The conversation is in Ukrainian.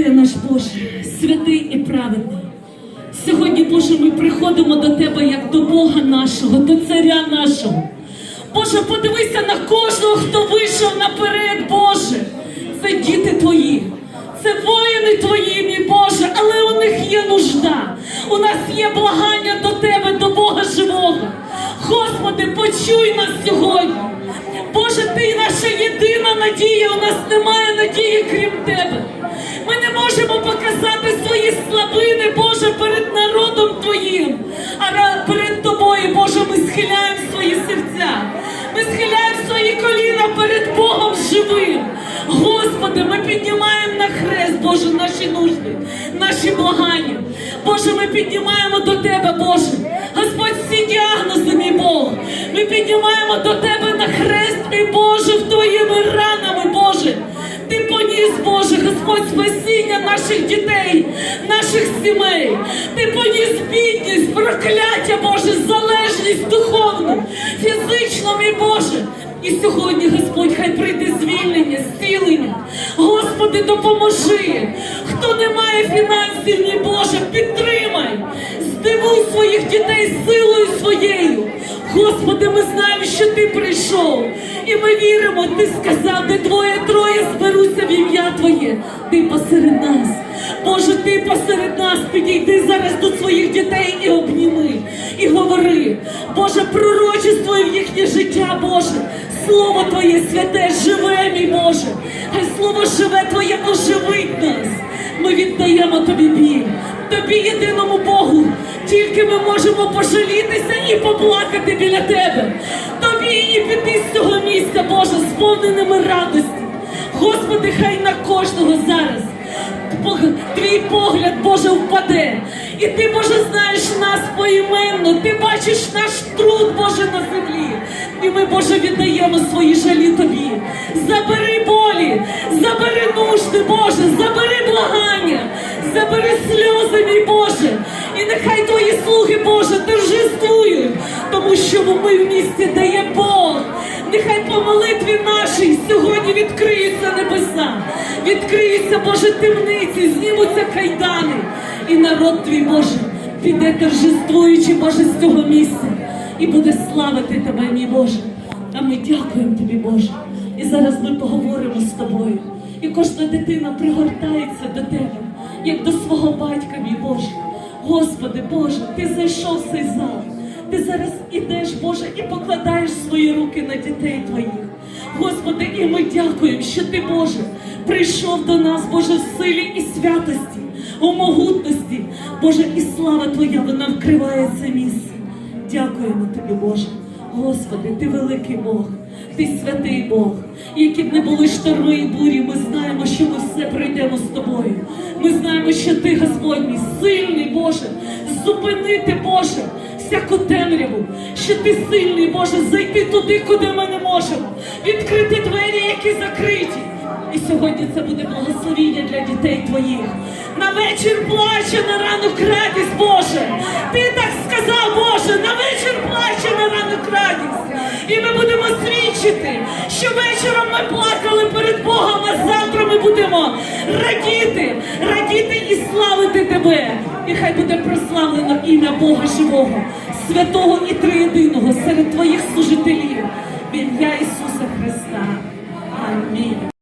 Алілуя, наш Боже, святий і праведний. Сьогодні, Боже, ми приходимо до Тебе як до Бога нашого, до Царя нашого. Боже, подивися на кожного, хто вийшов наперед, Боже. Це діти Твої, це воїни Твої, мій Боже, але у них є нужда. У нас є благання до Тебе, до Бога живого. Господи, почуй нас сьогодні. Боже, ти наша єдина надія, у нас немає надії, крім Тебе. Ми слабини, Боже, перед народом Твоїм, а перед Тобою, Боже, ми схиляємо свої серця. Ми схиляємо свої коліна перед Богом живим. Господи, ми піднімаємо на хрест, Боже, наші нужди, наші благання. Боже, ми піднімаємо до Тебе, Боже. Господь, всі діагнози, мій Бог. Ми піднімаємо до Тебе на хрест, мій Боже, в Боже. Ти Господь, спасіння наших дітей, наших сімей. Ти поніс бідність, прокляття, Боже, залежність духовну, фізично, мій Боже. І сьогодні, Господь, хай прийде звільнення, зцілення. Господи, допоможи. Хто не має фінансів, мій Боже, підтримай. Здивуй своїх дітей силою своєю. Господи, ми знаємо, що ти прийшов. І ми віримо, ти сказав, де двоє-троє зберуться в ім'я Твоє. Ти посеред нас. Боже, ти посеред нас підійди зараз до своїх дітей і обніми, і говори. Боже, пророчество в їхнє життя, Боже. Слово Твоє святе живе, мій Боже. Хай слово живе Твоє оживить нас. Ми віддаємо тобі біль, тобі єдиному Богу. Тільки ми можемо пожалітися і поплакати біля тебе. Тобі і піти з цього місця, Боже, сповненими радості. Господи, хай на кожного зараз. Твій погляд, Боже, впаде. І ти, Боже, знаєш нас поіменно. Ти бачиш наш труд, Боже, на землі. І ми, Боже, віддаємо свої жалі тобі. Забери болі, забери нужди, Боже, забери благання, забери сльози, мій Боже. І нехай твої слуги, Боже, торжествують, тому що ми в місті дає Бог. Нехай по молитві сьогодні небеса, відкриються, Боже, темниці, знімуться кайдани. І народ твій, Боже, піде торжествуючи, Боже, з цього місця і буде славити тебе, мій Боже. А ми дякуємо тобі, Боже. І зараз ми поговоримо з тобою. І кожна дитина пригортається до тебе, як до свого батька, мій Боже. Господи, Боже, ти зайшов в цей зал. Ти зараз ідеш, Боже, і покладаєш свої руки на дітей твоїх. Господи, і ми дякуємо, що ти, Боже, прийшов до нас, Боже, в силі і святості, у могутності. Боже, і слава Твоя, вона вкриває це місце. Дякуємо тобі, Боже. Господи, ти великий Бог, ти святий Бог. Які б не були шторми і бурі, ми знаємо, що ми все пройдемо з тобою. Ми знаємо, що ти, Господь сильний Боже, зупинити, Боже, всяку темряву, що ти сильний, Боже, зайти туди, куди ми не можемо, відкрити двері, які закриті. І сьогодні це буде благословіння для дітей твоїх. На вечір плаче, на ранок радість, Боже. Ти так сказав, Боже, на вечір плаче, на ранок радість. І ми будемо свідчити, що вечором ми плакали перед Богом, а завтра ми будемо радіти, радіти і славити тебе. І хай буде прославлено ім'я Бога живого, святого і триєдиного серед твоїх служителів. В ім'я Ісуса Христа. Амінь.